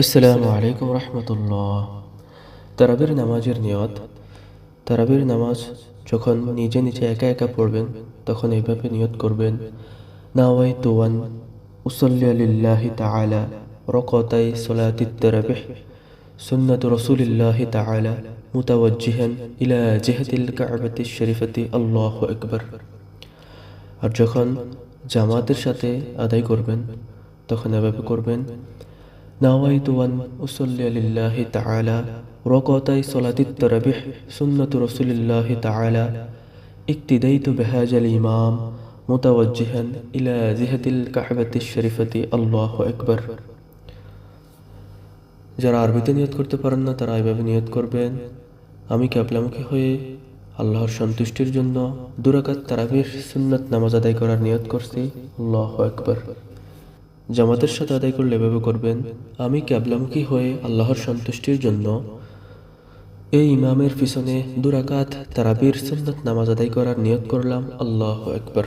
আসসালামু আলাইকুম রহমতুল্লাহ তারাবির নামাজের নিয়ত তারাবির নামাজ যখন নিজে নিজে একা একা পড়বেন, তখন এইভাবে নিয়ত করবেন নাওয়াই তুয়ান উসল্লি লিল্লাহি তাআলা রকতাই সলাতিত তারাবিহ রসুলিল্লাহি তাআলা মুতাওয়াজ্জিহান ইলা জিহাতিল কাবাতি শরীফতি আল্লাহু আকবার। আর যখন জামাতের সাথে আদায় করবেন, তখন এভাবে করবেন نويت أن أصلي لله تعالى ركعتي صلاة التراويح سنة رسول الله تعالى اقتديت بهذا الإمام متوجها إلى جهة الكعبة الشريفة الله أكبر যারা আরবিতে নিয়ত করতে পারেন না তারা এভাবে নিয়ত করবেন আমি ক্যাবলামুখী হয়ে আল্লাহর সন্তুষ্টির জন্য দুরাকাত তারাবির সুন্নাত নামাজ আদায় করার নিয়ত করছি আল্লাহ একবার জামাতের সাথে আদায় করলে এভাবে করবেন? আমি ক্যাবলামুখী হয়ে আল্লাহর সন্তুষ্টির জন্য এই ইমামের পিছনে দুরাকাত তারাবির সন্ন্যত নামাজ আদায় করার নিয়োগ করলাম? আল্লাহ একবার